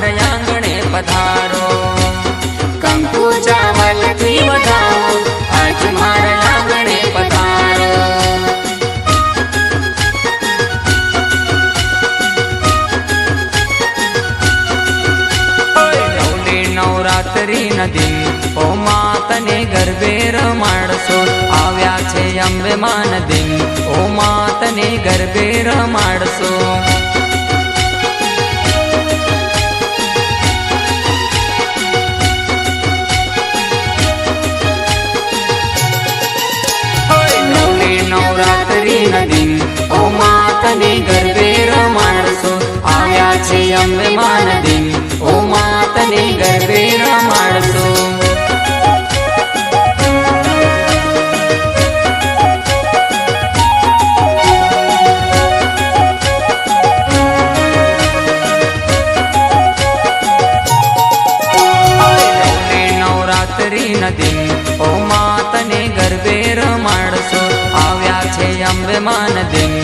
મારા આંગણે પધારો કંકુ ચાવલથી વધાવો આજ મારા આંગણે પધારો નવરાત્રી નદી ઓ માતને ગરબે રમાડશો આવ્યા છે અંબે માન દિન मान देंगे